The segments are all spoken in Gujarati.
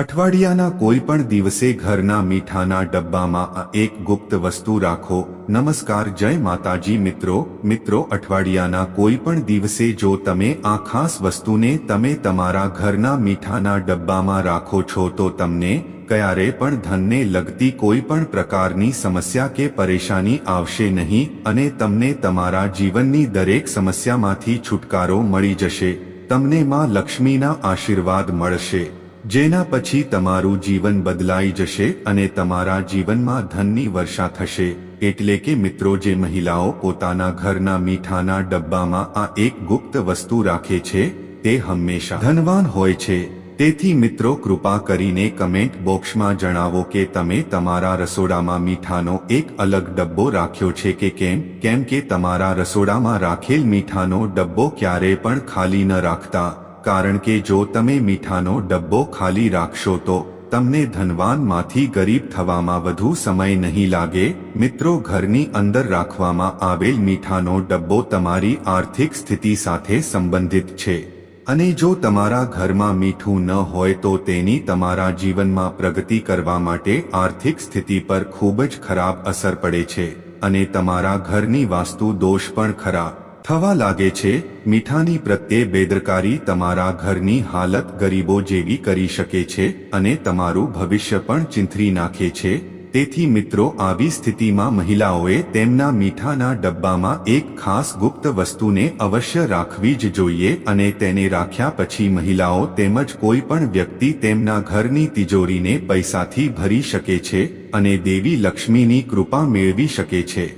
અઠવાડિયાના કોઈ પણ દિવસે ઘરના મીઠાના ડબ્બામાં એક ગુપ્ત વસ્તુ રાખો. નમસ્કાર, જય માતાજી મિત્રો. મિત્રો, અઠવાડિયાના કોઈ પણ દિવસે જો તમે આ ખાસ વસ્તુને તમે તમારા ઘરના મીઠાના ડબ્બામાં રાખો છો તો તમને ક્યારે પણ ધનને લગતી કોઈ પણ પ્રકારની સમસ્યા કે પરેશાની આવશે નહીં અને તમને તમારા જીવનની દરેક સમસ્યામાંથી છુટકારો મળી જશે. તમને માં લક્ષ્મીના આશીર્વાદ મળશે. જેના પછી તમારું જીવન બદલાઈ જશે અને તમારા જીવનમાં ધનની વર્ષા થશે. એટલે કે મિત્રો, જે મહિલાઓ પોતાના ઘરના મીઠાના ડબ્બામાં આ એક ગુપ્ત વસ્તુ રાખે છે, તે હંમેશા ધનવાન હોય છે. તેથી મિત્રો, કૃપા કરીને કમેન્ટ બોક્સમાં જણાવો કે તમે તમારા રસોડામાં મીઠાનો એક અલગ ડબ્બો રાખ્યો છે કે કેમ? કેમ કે તમારા રસોડામાં રાખેલ મીઠાનો ડબ્બો ક્યારે પણ ખાલી ન રાખતા. કારણ કે જો તમે મીઠાનો ડબ્બો ખાલી રાખશો તો તમને ધનવાનમાંથી ગરીબ થવામાં વધુ સમય નહીં લાગે. મિત્રો, ઘરની અંદર રાખવામાં આવેલ મીઠાનો ડબ્બો તમારી આર્થિક સ્થિતિ સાથે સંબંધિત છે. અને જો તમારા ઘરમાં મીઠું ન હોય તો તેની તમારા જીવનમાં પ્રગતિ કરવા માટે આર્થિક સ્થિતિ પર ખૂબ જ ખરાબ અસર પડે છે. અને તમારા ઘરની વાસ્તુ દોષ પણ ખરા. થવા લાગે છે, મીઠાની પ્રત્યે બેદરકારી તમારા ઘરની હાલત ગરીબો જેવી કરી શકે છે અને તમારું ભવિષ્ય પણ ચિંથરી નાખે છે. તેથી મિત્રો, આવી સ્થિતિમાં મહિલાઓએ તેમના મીઠાના ડબ્બામાં એક ખાસ ગુપ્ત વસ્તુને અવશ્ય રાખવી જ જોઈએ અને તેને રાખ્યા પછી મહિલાઓ તેમજ કોઈ પણ વ્યક્તિ તેમના ઘરની તિજોરીને પૈસાથી ભરી શકે છે અને દેવી લક્ષ્મીની કૃપા મેળવી શકે છે.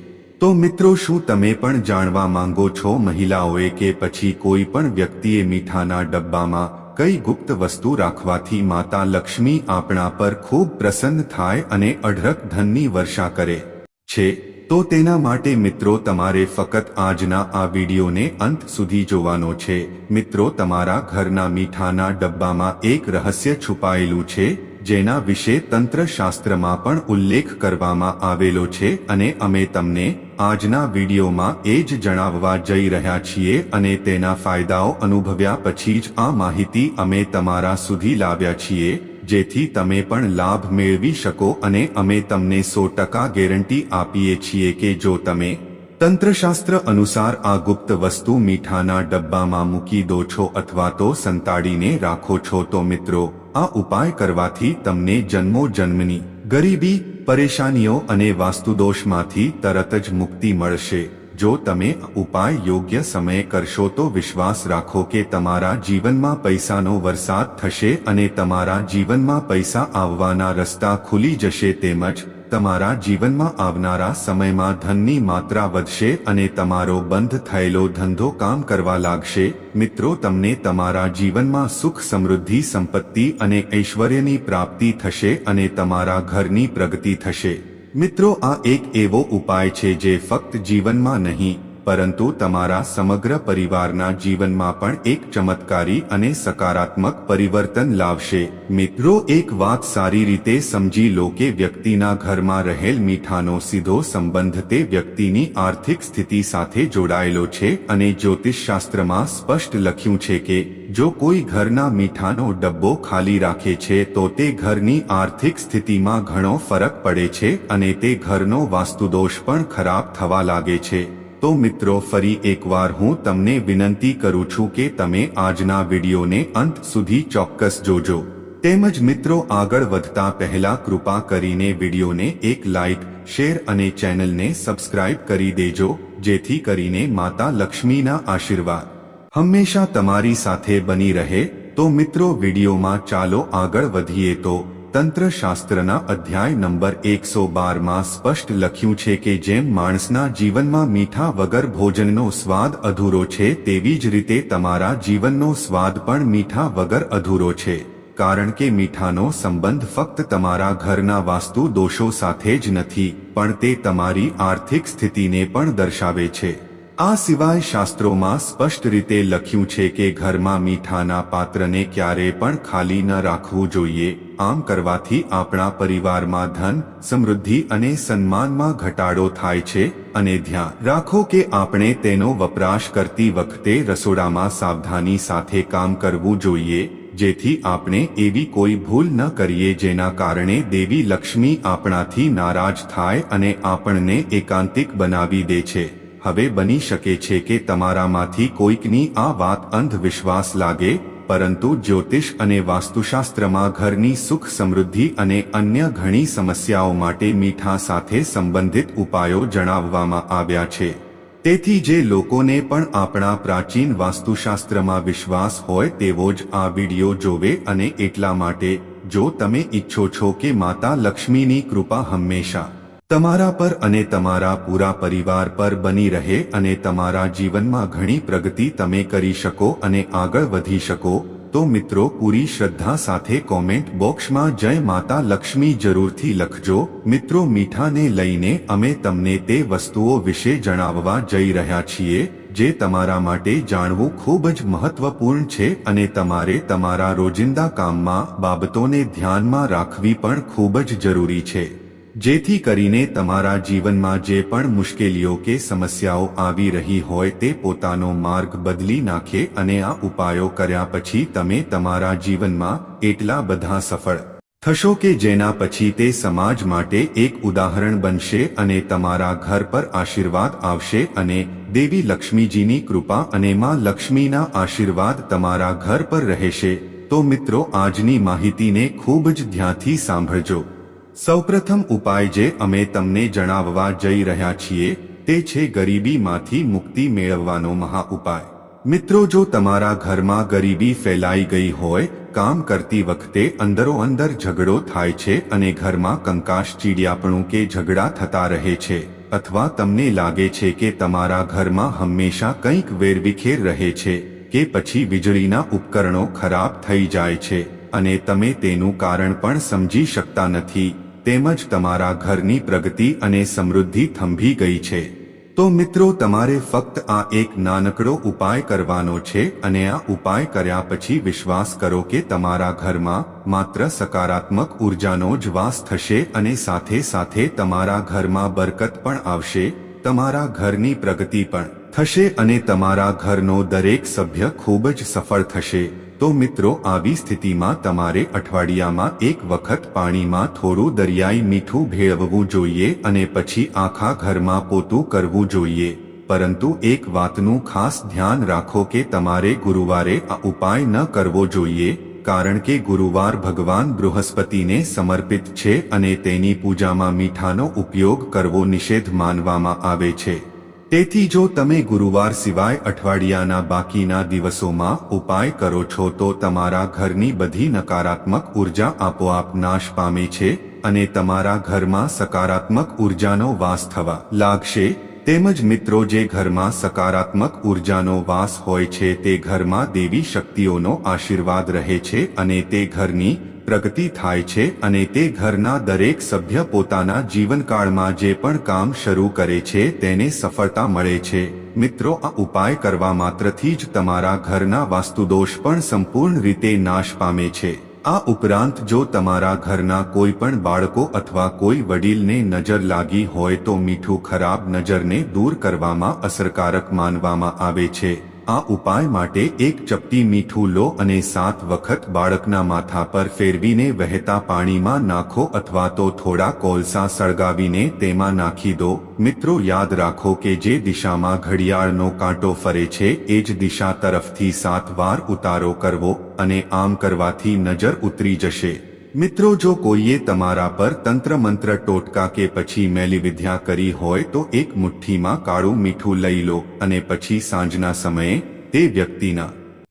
તો મિત્રો શું તમે પણ જાણવા માંગો છો મહિલાઓએ કે પછી કોઈ પણ વ્યક્તિએ મીઠાના ડબ્બામાં કઈ ગુપ્ત વસ્તુ રાખવાથી માતા લક્ષ્મી આપણા પર ખૂબ પ્રસન્ન થાય અને અઢળક ધનની વર્ષા કરે છે? તો તેના માટે મિત્રો તમારે ફક્ત આજના આ વિડીયોને અંત સુધી જોવાનો છે. મિત્રો તમારા ઘરના મીઠાના ડબ્બામાં એક રહસ્ય છુપાયેલું છે. જેના વિશે તંત્રશાસ્ત્રમાં પણ ઉલ્લેખ કરવામાં આવેલો છે અને અમે તમને આજના વિડીયોમાં એ જ જણાવવા જઈ રહ્યા છીએ અને તેના ફાયદાઓ અનુભવ્યા પછી જ આ માહિતી અમે તમારા સુધી લાવ્યા છીએ, જેથી તમે પણ લાભ મેળવી શકો અને અમે તમને સો ટકા ગેરંટી આપીએ છીએ કે જો તમે તંત્રશાસ્ત્ર અનુસાર આ ગુપ્ત વસ્તુ મીઠાના ડબ્બામાં મૂકી દો છો અથવા તો સંતાડીને રાખો છો તો મિત્રો આ ઉપાય કરવાથી તમને જન્મો જન્મની, ગરીબી, પરેશાનીઓ અને વાસ્તુદોષમાંથી તરત જ મુક્તિ મળશે. જો તમે ઉપાય યોગ્ય સમયે કરશો તો વિશ્વાસ રાખો કે તમારા જીવનમાં પૈસાનો વરસાદ થશે અને તમારા જીવનમાં પૈસા આવવાના રસ્તા ખુલી જશે તેમજ તમારા જીવનમાં આવનારા સમયમાં ધનની માત્રા વધશે અને તમારો બંધ થયેલો ધંધો કામ કરવા લાગશે. મિત્રો, તમને તમારા જીવનમાં સુખ સમૃદ્ધિ, સંપત્તિ અને ઐશ્વર્યની પ્રાપ્તિ થશે અને તમારા ઘરની પ્રગતિ થશે. મિત્રો, આ એક એવો ઉપાય છે જે ફક્ત જીવનમાં નહીં પરંતુ તમારા સમગ્ર પરિવારના જીવનમાં પણ એક ચમત્કારી અને સકારાત્મક પરિવર્તન લાવશે. મિત્રો, એક વાત સારી રીતે સમજી લો કે વ્યક્તિના ઘરમાં રહેલ મીઠાનો સીધો સંબંધ તે વ્યક્તિની આર્થિક સ્થિતિ સાથે જોડાયેલો છે અને જ્યોતિષશાસ્ત્રમાં સ્પષ્ટ લખ્યું છે કે, જો કોઈ ઘરના મીઠાનો ડબ્બો ખાલી રાખે છે, તો તે ઘરની આર્થિક સ્થિતિમાં ઘણો ફરક પડે છે અને તે ઘરનો વાસ્તુદોષ પણ ખરાબ થવા લાગે છે. તો મિત્રો, ફરી એકવાર હું તમને વિનંતી કરું છું કે તમે આજના વિડીયોને અંત સુધી ચોક્કસ જોજો. તેમજ મિત્રો, આગળ વધતા પહેલા કૃપા કરીને વિડીયોને એક લાઇક શેર અને ચેનલને સબસ્ક્રાઇબ કરી દેજો, જેથી કરીને માતા લક્ષ્મીના આશીર્વાદ હંમેશા તમારી સાથે બની રહે. તો મિત્રો, વિડીયોમાં ચાલો આગળ વધીએ તો તંત્રશાસ્ત્રના અધ્યાય નંબર એકસો બારમાં સ્પષ્ટ લખ્યું છે કે જેમ માણસના જીવનમાં મીઠા વગર ભોજનનો સ્વાદ અધૂરો છે, તેવી જ રીતે તમારા જીવનનો સ્વાદ પણ મીઠા વગર અધૂરો છે. કારણ કે મીઠાનો સંબંધ ફક્ત તમારા ઘરના વાસ્તુ દોષો સાથે જ નથી, પણ તે તમારી આર્થિક સ્થિતિને પણ દર્શાવે છે. આ સિવાય શાસ્ત્રોમાં સ્પષ્ટ રીતે લખ્યું છે કે ઘરમાં મીઠાના પાત્રને ક્યારે પણ ખાલી ન રાખવું જોઈએ. આમ કરવાથી આપણા પરિવારમાં ધન, સમૃદ્ધિ અને સન્માનમાં ઘટાડો થાય છે અને ધ્યાન રાખો કે આપણે તેનો વપરાશ કરતી વખતે રસોડામાં સાવધાની સાથે કામ કરવું જોઈએ, જેથી આપણે એવી કોઈ ભૂલ ન કરીએ જેના કારણે દેવી લક્ષ્મી આપણાથી નારાજ થાય અને આપણને એકાંતિક બનાવી દે છે. હવે બની શકે છે કે તમારામાંથી કોઈકની આ વાત અંધવિશ્વાસ લાગે પરંતુ જ્યોતિષ અને વાસ્તુશાસ્ત્રમાં ઘરની સુખ સમૃદ્ધિ અને અન્ય ઘણી સમસ્યાઓ માટે મીઠા સાથે સંબંધિત ઉપાયો જણાવવામાં આવ્યા છે. તેથી જે લોકોને પણ આપણા પ્રાચીન વાસ્તુશાસ્ત્રમાં વિશ્વાસ હોય તેવો જ આ વિડિયો જોવે અને એટલા માટે, જો તમે ઈચ્છો છો કે માતા લક્ષ્મીની કૃપા હંમેશા તમારા પર અને તમારા પૂરા પરિવાર પર બની રહે અને તમારા જીવનમાં ઘણી પ્રગતિ તમે કરી શકો અને આગળ વધી શકો, તો મિત્રો પૂરી શ્રદ્ધા સાથે કોમેન્ટ બોક્સમાં જય માતા લક્ષ્મી જરૂરથી લખજો. મિત્રો મીઠાને લઈને અમે તમને તે વસ્તુઓ વિશે જણાવવા જઈ રહ્યા છીએ, જે તમારા માટે જાણવું ખૂબ જ મહત્વપૂર્ણ છે અને તમારે તમારા રોજિંદા કામમાં બાબતોને ધ્યાનમાં રાખવી પણ ખૂબ જ જરૂરી છે. જેથી કરીને તમારા જીવનમાં જે પણ મુશ્કેલીઓ કે સમસ્યાઓ આવી રહી હોય તે પોતાનો માર્ગ બદલી નાખે અને આ ઉપાયો કર્યા પછી તમે તમારા જીવનમાં એટલા બધા સફળ થશો કે જેના પછી તે સમાજ માટે એક ઉદાહરણ બનશે અને તમારા ઘર પર આશીર્વાદ આવશે અને દેવી લક્ષ્મીજીની કૃપા અને માં લક્ષ્મીના આશીર્વાદ તમારા ઘર પર રહેશે. તો મિત્રો, આજની માહિતીને ખૂબ જ ધ્યાનથી સાંભળજો. સૌપ્રથમ ઉપાય જે અમે તમને જણાવવા જઈ રહ્યા છીએ તે છે ગરીબીમાંથી મુક્તિ મેળવવાનો મહા ઉપાય. મિત્રો, જો તમારા ઘરમાં ગરીબી ફેલાઈ ગઈ હોય, કામ કરતી વખતે અંદરો અંદર ઝઘડો થાય છે અને ઘરમાં કંકાશ ચીડિયાપણું કે ઝઘડા થતા રહે છે, અથવા તમને લાગે છે કે તમારા ઘરમાં હંમેશા કંઈક વેરવિખેર રહે છે, કે પછી વીજળીના ઉપકરણો ખરાબ થઈ જાય છે અને તમે તેનું કારણ પણ સમજી શકતા નથી, તેમજ તમારા ઘરની પ્રગતિ અને સમૃદ્ધિ થંભી ગઈ છે. તો મિત્રો, તમારે ફક્ત આ એક નાનકડો ઉપાય કરવાનો છે અને આ ઉપાય કર્યા પછી વિશ્વાસ કરો કે તમારા ઘરમાં માત્ર સકારાત્મક ઉર્જાનો જ વાસ થશે અને સાથે સાથે તમારા ઘરમાં બરકત પણ આવશે, તમારા ઘરની પ્રગતિ પણ થશે અને તમારા ઘરનો દરેક સભ્ય ખૂબ જ સફળ થશે. તો મિત્રો, આવી સ્થિતિમાં તમારે અઠવાડિયામાં એક વખત પાણીમાં થોડું દરિયાઈ મીઠું ભેળવવું જોઈએ અને પછી આખા ઘરમાં પોતું કરવું જોઈએ. પરંતુ એક વાતનું ખાસ ધ્યાન રાખો કે તમારે ગુરુવારે આ ઉપાય ન કરવો જોઈએ, કારણ કે ગુરુવાર ભગવાન બૃહસ્પતિને સમર્પિત છે અને તેની પૂજામાં મીઠાનો ઉપયોગ કરવો નિષેધ માનવામાં આવે છે. તેથી જો તમે ગુરુવાર સિવાય અઠવાડિયાના બાકીના દિવસોમાં ઉપાય કરો છો તો તમારા ઘરની બધી નકારાત્મક ઊર્જા આપોઆપ નાશ પામે છે અને તમારા ઘરમાં સકારાત્મક ઉર્જાનો વાસ થવા લાગશે. તેમજ મિત્રો, જે ઘરમાં સકારાત્મક ઉર્જાનો વાસ હોય છે તે ઘરમાં દેવી શક્તિઓનો આશીર્વાદ રહે છે અને તે ઘરની પ્રગતિ થાય છે અને તે ઘરના દરેક સભ્ય પોતાના જીવનકાળમાં જે પણ કામ શરૂ કરે છે તેને સફળતા મળે છે. મિત્રો, આ ઉપાય કરવા માત્રથી જ તમારા ઘરના વાસ્તુદોષ પણ સંપૂર્ણ રીતે નાશ પામે છે. આ ઉપરાંત જો તમારા ઘરના કોઈ પણ બાળકો અથવા કોઈ વડીલને નજર લાગી હોય તો મીઠું ખરાબ નજરને દૂર કરવામાં અસરકારક માનવામાં આવે છે. આ ઉપાય માટે એક ચપટી મીઠું લો અને સાત વખત બાળકના માથા પર ફેરવીને વહેતા પાણીમાં નાખો અથવા તો થોડા કોલસા સળગાવીને તેમાં નાખી દો. મિત્રો, યાદ રાખો કે જે દિશામાં ઘડિયાળનો કાંટો ફરે છે, એ જ દિશા તરફથી સાત વાર ઉતારો કરવો અને આમ કરવાથી નજર ઉતરી જશે. મિત્રો, જો કોઈએ તમારા પર તંત્ર મંત્ર ટોટકા કે પછી મેલી વિદ્યા કરી હોય તો એક મુઠ્ઠીમાં કાળું મીઠું લઈ લો અને પછી સાંજના સમયે તે વ્યક્તિના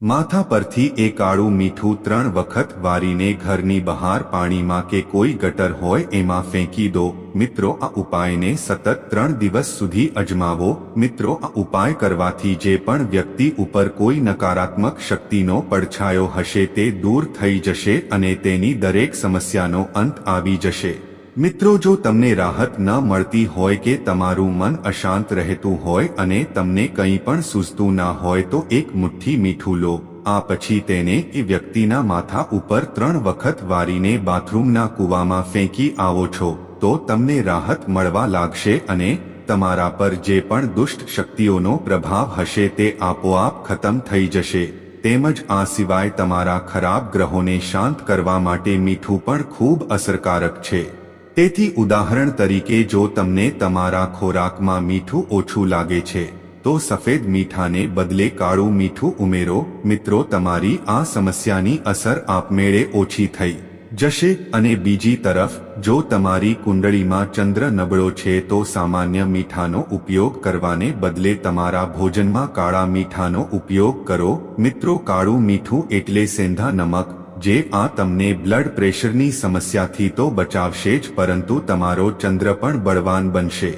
માથા પરથી એ કાળું મીઠું ત્રણ વખત વારીને ઘરની બહાર પાણીમાં કે કોઈ ગટર હોય એમાં ફેંકી દો. મિત્રો, આ ઉપાયને સતત ત્રણ દિવસ સુધી અજમાવો. મિત્રો, આ ઉપાય કરવાથી જે પણ વ્યક્તિ ઉપર કોઈ નકારાત્મક શક્તિનો પડછાયો હશે તે દૂર થઈ જશે અને તેની દરેક સમસ્યાનો અંત આવી જશે. મિત્રો, જો તમને રાહત ન મળતી હોય કે તમારું મન અશાંત રહેતું હોય અને તમને કંઈ પણ સૂઝતું ના હોય, તો એક મુઠ્ઠી મીઠું લો. આ પછી તેને એ વ્યક્તિના માથા ઉપર ત્રણ વખત વારીને બાથરૂમના કૂવામાં ફેંકી આવો છો, તો તમને રાહત મળવા લાગશે અને તમારા પર જે પણ દુષ્ટ શક્તિઓનો પ્રભાવ હશે, તે આપોઆપ ખતમ થઈ જશે. તેમજ આ સિવાય તમારા ખરાબ ગ્રહોને શાંત કરવા માટે મીઠું પણ ખૂબ અસરકારક છે. તેથી ઉદાહરણ તરીકે જો તમને તમારા ખોરાકમાં મીઠું ઓછું લાગે છે, તો સફેદ મીઠાને બદલે કાળું મીઠું ઉમેરો. મિત્રો, તમારી આ સમસ્યાની અસર આપમેળે ઓછી થઈ જશે. અને બીજી તરફ, જો તમારી કુંડળીમાં ચંદ્ર નબળો છે, તો સામાન્ય મીઠાનો ઉપયોગ કરવાને બદલે તમારા ભોજનમાં કાળા મીઠાનો ઉપયોગ કરો. મિત્રો, કાળું મીઠું એટલે સેંધા નમક. જે આ તમને બ્લડ પ્રેશરની સમસ્યાથી તો બચાવશે જ, પરંતુ તમારો ચંદ્ર પણ બળવાન બનશે.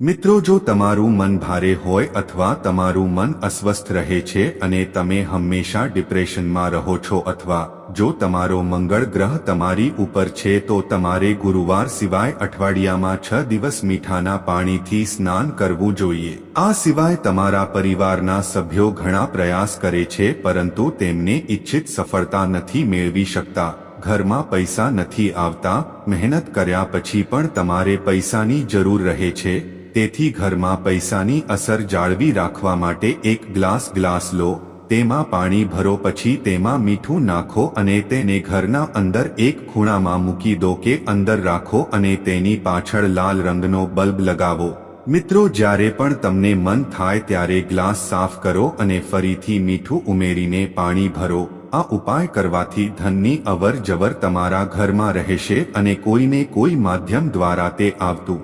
મિત્રો, જો તમારું મન ભારે હોય અથવા તમારું મન અસ્વસ્થ રહે છે અને તમે હંમેશા ડિપ્રેશનમાં રહો છો અથવા જો તમારો મંગળ ગ્રહ તમારી ઉપર છે, તો તમારે ગુરુવાર સિવાય અઠવાડિયામાં છ દિવસ મીઠાના પાણીથી સ્નાન કરવું જોઈએ. આ સિવાય તમારા પરિવારના સભ્યો ઘણા પ્રયાસ કરે છે, પરંતુ તેમને ઇચ્છિત સફળતા નથી મેળવી શકતા. ઘરમાં પૈસા નથી આવતા, મહેનત કર્યા પછી પણ તમારે પૈસાની જરૂર રહે છે તેથી ઘરમાં પૈસાની અસર જાળવી રાખવા માટે એક ગ્લાસ ગ્લાસ લો, તેમાં પાણી ભરો પછી તેમાં મીઠું નાખો અને તેને ઘરના અંદર એક ખૂણામાં મૂકી દો કે અંદર રાખો અને તેની પાછળ લાલ રંગનો બલ્બ લગાવો. મિત્રો, જ્યારે પણ તમને મન થાય ત્યારે ગ્લાસ સાફ કરો અને ફરીથી મીઠું ઉમેરીને પાણી ભરો. આ ઉપાય કરવાથી ધનની અવર જવર તમારા ઘરમાં રહેશે અને કોઈને કોઈ માધ્યમ દ્વારા તે આવતું.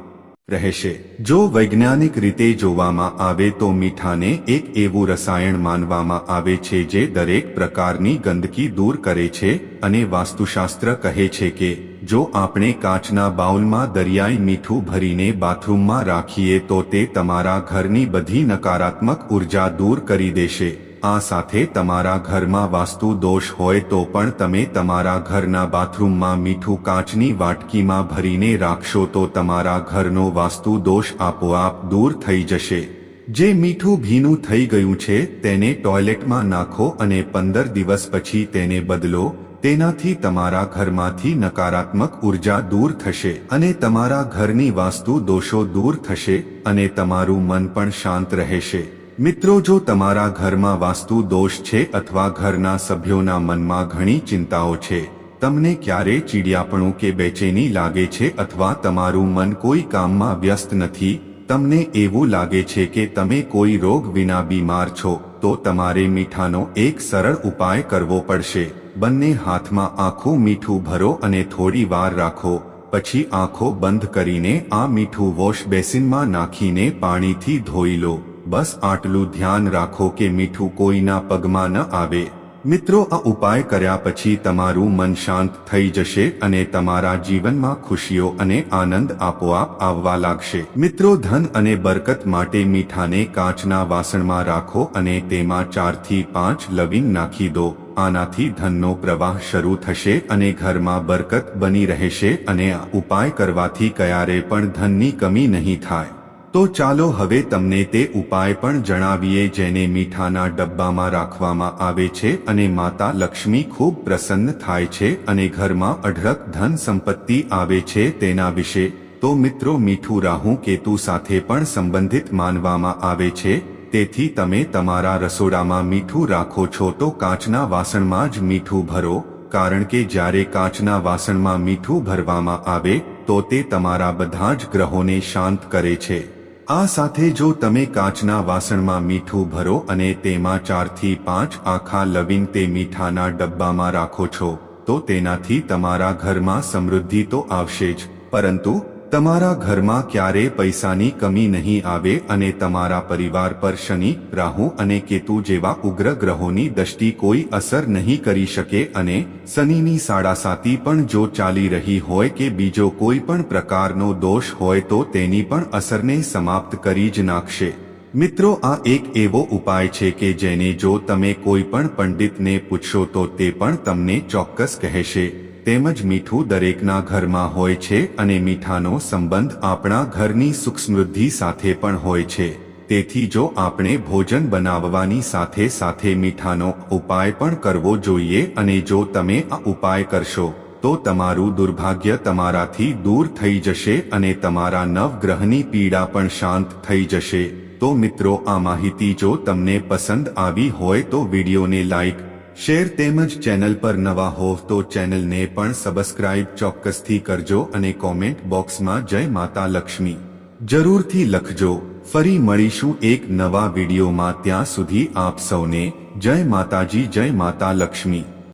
રહેશે. જો વૈજ્ઞાનિક રીતે જોવામાં આવે તો મીઠાને એક એવું રસાયણ માનવામાં આવે છે જે દરેક પ્રકારની ગંદકી દૂર કરે છે અને વાસ્તુશાસ્ત્ર કહે છે કે, જો આપણે કાચના બાઉલમાં દરિયાઈ મીઠું ભરીને બાથરૂમમાં રાખીએ તો તે તમારા ઘરની બધી નકારાત્મક ઊર્જા દૂર કરી દેશે. આ સાથે તમારા ઘરમાં વાસ્તુ દોષ હોય તો પણ તમે તમારા ઘરના બાથરૂમમાં મીઠું કાચની વાટકીમાં ભરીને રાખશો તો તમારા ઘરનો વાસ્તુ દોષ આપોઆપ દૂર થઈ જશે. જે મીઠું ભીનું થઈ ગયું છે તેને ટોયલેટમાં નાખો અને પંદર દિવસ પછી તેને બદલો, તેનાથી તમારા ઘરમાંથી નકારાત્મક ઊર્જા દૂર થશે અને તમારા ઘરની વાસ્તુ દોષો દૂર થશે અને તમારું મન પણ શાંત રહેશે. મિત્રો, જો તમારા ઘરમાં વાસ્તુ દોષ છે અથવા ઘરના સભ્યોના મનમાં ઘણી ચિંતાઓ છે, તમને ક્યારે ચીડિયાપણું કે બેચેની લાગે છે અથવા તમારું મન કોઈ કામમાં વ્યસ્ત નથી, તમને એવું લાગે છે કે તમે કોઈ રોગ વિના બીમાર છો, તો તમારે મીઠાનો એક સરળ ઉપાય કરવો પડશે. બંને હાથમાં આખું મીઠું ભરો અને થોડી વાર રાખો, પછી આંખો બંધ કરીને આ મીઠું વોશ બેસિનમાં નાખીને પાણીથી ધોઈ લો. બસ આટલું ધ્યાન રાખો કે મીઠું કોઈના પગમાં ન આવે. મિત્રો, આ ઉપાય કર્યા પછી તમારું મન શાંત થઈ જશે અને તમારા જીવનમાં ખુશીઓ અને આનંદ આપોઆપ આવવા લાગશે. મિત્રો, ધન અને બરકત માટે મીઠાને કાચના વાસણમાં રાખો અને તેમાં ચારથી પાંચ લવિંગ નાખી દો. આનાથી ધનનો પ્રવાહ શરૂ થશે અને ઘરમાં બરકત બની રહેશે અને આ ઉપાય કરવાથી ક્યારે પણ ધનની કમી નહીં થાય. તો ચાલો હવે તમને તે ઉપાય પણ જણાવીએ જેને મીઠાના ડબ્બામાં રાખવામાં આવે છે અને માતા લક્ષ્મી ખૂબ પ્રસન્ન થાય છે અને ઘરમાં અઢળક ધન સંપત્તિ આવે છે તેના વિશે. તો મિત્રો મીઠું રાહુ કેતુ સાથે પણ સંબંધિત માનવામાં આવે છે. તેથી તમે તમારા રસોડામાં મીઠું રાખો છો તો કાચના વાસણમાં જ મીઠું ભરો. કારણ કે જ્યારે કાચના વાસણમાં મીઠું ભરવામાં આવે, તો તે તમારા બધા જ ગ્રહોને શાંત કરે છે. આ સાથે જો તમે કાચના વાસણમાં મીઠું ભરો અને તેમાં ચારથી પાંચ આખા લવિંગ તે મીઠાના ડબ્બામાં રાખો છો, તો તેનાથી તમારા ઘરમાં સમૃદ્ધિ તો આવશે જ, પરંતુ તમારા ઘરમાં ક્યારે પૈસાની કમી નહીં આવે અને તમારા પરિવાર પર શનિ, રાહુ અને કેતુ જેવા ઉગ્ર ગ્રહોની દૃષ્ટિ કોઈ અસર નહીં કરી શકે અને શનિની સાડાસાતી પણ જો ચાલી રહી હોય કે બીજો કોઈ પણ પ્રકારનો દોષ હોય તો તેની પણ અસરને સમાપ્ત કરી જ નાખશે. મિત્રો, આ એક એવો ઉપાય છે કે જેને જો તમે કોઈ પણ પંડિતને પૂછશો તો તે પણ તમને ચોક્કસ કહેશે. તેમજ મીઠું દરેકના ઘરમાં હોય છે અને મીઠાનો સંબંધ આપણા ઘરની સુખ સમૃદ્ધિ સાથે પણ હોય છે. તેથી જો આપણે ભોજન બનાવવાની સાથે સાથે મીઠાનો ઉપાય પણ કરવો જોઈએ અને જો તમે આ ઉપાય કરશો, તો તમારું દુર્ભાગ્ય તમારાથી દૂર થઈ જશે અને તમારા નવગ્રહની પીડા પણ શાંત થઈ જશે. તો મિત્રો, આ માહિતી જો તમને પસંદ આવી હોય તો વિડીયોને લાઈક શેર તેમજ ચેનલ પર નવા હોવ તો ચેનલને પણ સબસ્ક્રાઇબ ચોક્કસથી કરજો અને કોમેન્ટ બોક્સમાં જય માતા લક્ષ્મી. જરૂરથી લખજો. ફરી મળીશું એક નવા વિડીયોમાં ત્યાં સુધી આપ સૌને જય માતાજી, જય માતા લક્ષ્મી.